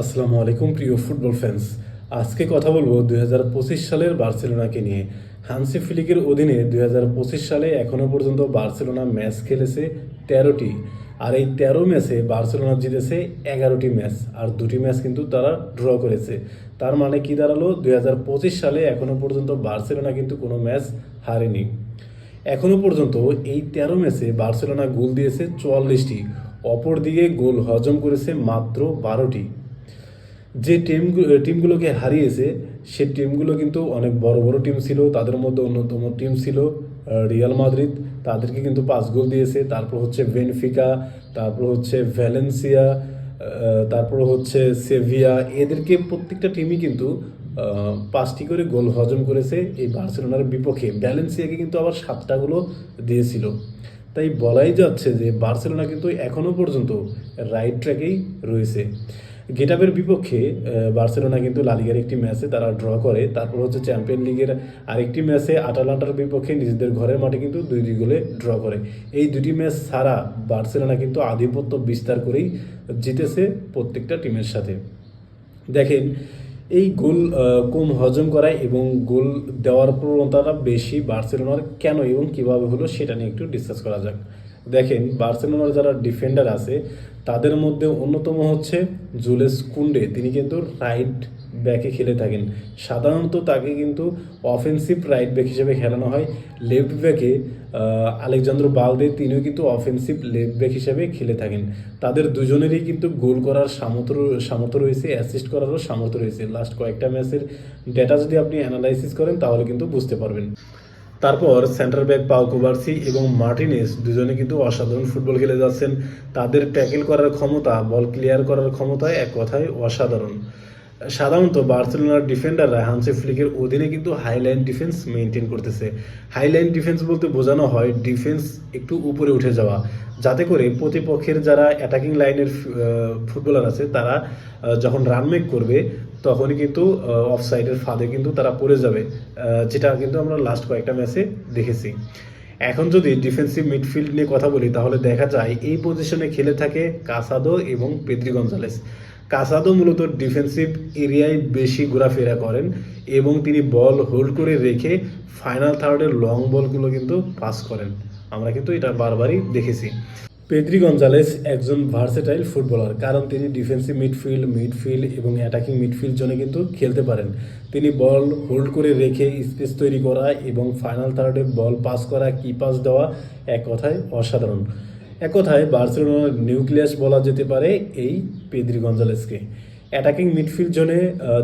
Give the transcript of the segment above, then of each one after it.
আসসালামু আলাইকুম, প্রিয় ফুটবল ফ্যান্স আজকে কথা বলব দুই হাজার পঁচিশ সালের বার্সেলোনাকে নিয়ে। হানসি ফিলিকের অধীনে দুই হাজার পঁচিশ সালে এখনও পর্যন্ত বার্সেলোনা ম্যাচ খেলেছে তেরোটি। আর এই তেরো ম্যাচে বার্সেলোনা জিতেছে এগারোটি ম্যাচ আর দুটি ম্যাচ কিন্তু তারা ড্র করেছে। তার মানে কি দাঁড়াল? দুই হাজার পঁচিশ সালে এখনও পর্যন্ত বার্সেলোনা কিন্তু কোনো ম্যাচ হারেনি। এখনও পর্যন্ত এই তেরো ম্যাচে বার্সেলোনা গোল দিয়েছে চুয়াল্লিশটি। অপরদিকে গোল হজম করেছে মাত্র বারোটি। যে টিম টিমগুলোকে হারিয়েছে, সে টিমগুলো কিন্তু অনেক বড় বড় টিম ছিল। তাদের মধ্যে অন্যতম টিম ছিল রিয়াল মাদ্রিদ তাদেরকে কিন্তু পাঁচ গোল দিয়েছে। তারপর হচ্ছে বেনফিকা তারপর হচ্ছে ভ্যালেন্সিয়া তারপর হচ্ছে সেভিয়া এদেরকে প্রত্যেকটা টিমই কিন্তু পাঁচটি করে গোল হজম করেছে এই বার্সেলোনার বিপক্ষে। ভ্যালেন্সিয়াকে কিন্তু আবার সাতটা গোলও দিয়েছিল। তাই বলাই যাচ্ছে যে বার্সেলোনা কিন্তু এখনও পর্যন্ত রাইট ট্র্যাকেই রয়েছে। গেটাবের বিপক্ষে বার্সেলোনা কিন্তু লালিগার একটি ম্যাচে তারা ড্র করে। তারপর হচ্ছে চ্যাম্পিয়ন লিগের আরেকটি ম্যাচে আটালান্টার বিপক্ষে নিজেদের ঘরের মাঠে কিন্তু দুই দুই গোলে ড্র করে। এই দুটি ম্যাচ ছাড়া বার্সেলোনা কিন্তু আধিপত্য বিস্তার করেই জিতেছে প্রত্যেকটা টিমের সাথে। দেখেন, এই গোল কম হজম করায় এবং গোল দেওয়ার প্রবণতাটা বেশি বার্সেলোনার কেন এবং কীভাবে হলো সেটা নিয়ে একটু ডিসকাস করা যাক। দেখেন বার্সেলোনার যারা ডিফেন্ডার আছে, তাদের মধ্যে অন্যতম হচ্ছে জুলেস কুন্ডে তিনি কিন্তু রাইট ব্যাকে খেলে থাকেন। সাধারণত তাকে কিন্তু অফেন্সিভ রাইট ব্যাক হিসেবে খেলানো হয়। লেফট ব্যাকে আলেকজান্দ্র বালদে, তিনিও কিন্তু অফেন্সিভ লেফট ব্যাক হিসেবে খেলে থাকেন। তাদের দুজনেরই কিন্তু গোল করার সামর্থ্য সামর্থ্য রয়েছে অ্যাসিস্ট করারও সামর্থ্য রয়েছে। লাস্ট কয়েকটা ম্যাচের ডেটা যদি আপনি অ্যানালাইসিস করেন, তাহলে কিন্তু বুঝতে পারবেন। তারপর সেন্টার ব্যাক পাও কুবার্সি এবং মার্টিনেস, দুজনে কিন্তু অসাধারণ ফুটবল খেলে যাচ্ছেন। তাদের ট্যাকেল করার ক্ষমতা বল ক্লিয়ার করার ক্ষমতা এক কথায় অসাধারণ। সাধারণত বার্সেলোনার ডিফেন্ডাররা হানসে ফ্লিকের অধীনে কিন্তু হাইলাইন ডিফেন্স মেনটেন করতেছে। হাইলাইন ডিফেন্স বলতে বোঝানো হয় ডিফেন্স একটু উপরে উঠে যাওয়া। যাতে করে প্রতিপক্ষের যারা অ্যাটাকিং লাইনের ফুটবলার আছে, তারা যখন রান মেক করবে, তখনই কিন্তু অফ সাইডের ফাঁদে কিন্তু তারা পড়ে যাবে। যেটা কিন্তু আমরা লাস্ট কয়েকটা ম্যাচে দেখেছি। এখন যদি ডিফেন্সিভ মিডফিল্ড নিয়ে কথা বলি, তাহলে দেখা যায় এই পজিশনে খেলে থাকে কাসাদো এবং পেদ্রি গঞ্জালেস কাসাদো মূলত ডিফেন্সিভ এরিয়ায় বেশি ঘোরাফেরা করেন এবং তিনি বল হোল্ড করে রেখে ফাইনাল থার্ডের লং বলগুলো কিন্তু পাস করেন। আমরা কিন্তু এটা বারবারই দেখেছি। পেদ্রি গঞ্জালেস একজন ভার্সেটাইল ফুটবলার, কারণ তিনি ডিফেন্সিভ মিডফিল্ড মিডফিল্ড এবং অ্যাটাকিং মিডফিল্ড জোনে কিন্তু খেলতে পারেন। তিনি বল হোল্ড করে রেখে স্পেস তৈরি করা এবং ফাইনাল থার্ডে বল পাস করা, কি পাস দেওয়া এক কথায় অসাধারণ। এক কথায় বার্সেলোনার নিউক্লিয়াস বলা যেতে পারে এই পেদ্রি গঞ্জালেসকে। অ্যাটাকিং মিডফিল্ড জোনে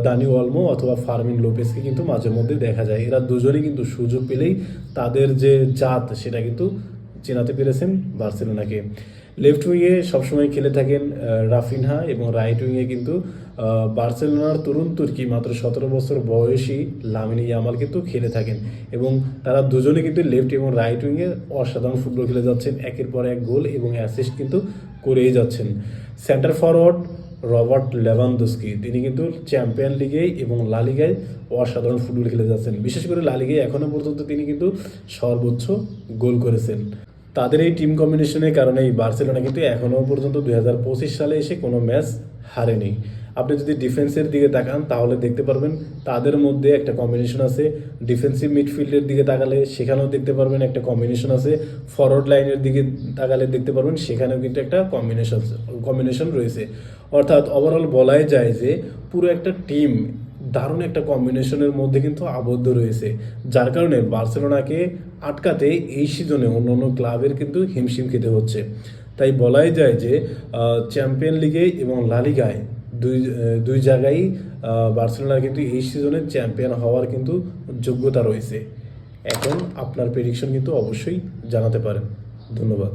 দানি অলমো অথবা ফার্মিন লোপেসকে কিন্তু মাঝে মধ্যে দেখা যায়। এরা দুজনেই কিন্তু সুযোগ পেলেই তাদের যে জাত, সেটা কিন্তু চেনাতে পেরেছেন বার্সেলোনাকে। লেফট উইংয়ে সবসময় খেলে থাকেন রাফিনহা এবং রাইট উইংয়ে কিন্তু বার্সেলোনার তরুণ তুর্কি মাত্র সতেরো বছর বয়সী লামিনী ইয়ামাল কিন্তু খেলে থাকেন এবং তারা দুজনে কিন্তু লেফট এবং রাইট উইংয়ে অসাধারণ ফুটবল খেলে যাচ্ছেন। একের পর এক গোল এবং অ্যাসিস্ট কিন্তু করেই যাচ্ছেন। সেন্টার ফরওয়ার্ড রবার্ট লেভানদস্কি, তিনি কিন্তু চ্যাম্পিয়ন লিগে এবং লালিগায় অসাধারণ ফুটবল খেলে যাচ্ছেন। বিশেষ করে লালিগায় এখনও পর্যন্ত তিনি কিন্তু সর্বোচ্চ গোল করেছেন। তাদের এই টিম কম্বিনেশনের কারণে এই বার্সেলোনা কিন্তু এখনও পর্যন্ত দু হাজার পঁচিশ সালে এসে কোনো ম্যাচ হারেনি। আপনি যদি ডিফেন্সের দিকে তাকান, তাহলে দেখতে পারবেন তাদের মধ্যে একটা কম্বিনেশন আছে। ডিফেন্সিভ মিডফিল্ডের দিকে তাকালে সেখানেও দেখতে পারবেন একটা কম্বিনেশন আছে। ফরওয়ার্ড লাইনের দিকে তাকালে দেখতে পারবেন, সেখানেও কিন্তু একটা কম্বিনেশন কম্বিনেশন রয়েছে। অর্থাৎ ওভারঅল বলাই যায় যে পুরো একটা টিম দারুণ একটা কম্বিনেশনের মধ্যে কিন্তু আবদ্ধ রয়েছে। যার কারণে বার্সেলোনাকে আটকাতে এই সিজনে অন্য অন্য ক্লাবের কিন্তু হিমশিম খেতে হচ্ছে। তাই বলাই যায় যে চ্যাম্পিয়ন লিগে এবং লালিগায় দুই দুই জায়গায় বার্সেলোনার কিন্তু এই সিজনে চ্যাম্পিয়ন হওয়ার কিন্তু যোগ্যতা রয়েছে। এখন আপনার প্রেডিকশন কিন্তু অবশ্যই জানাতে পারেন। ধন্যবাদ।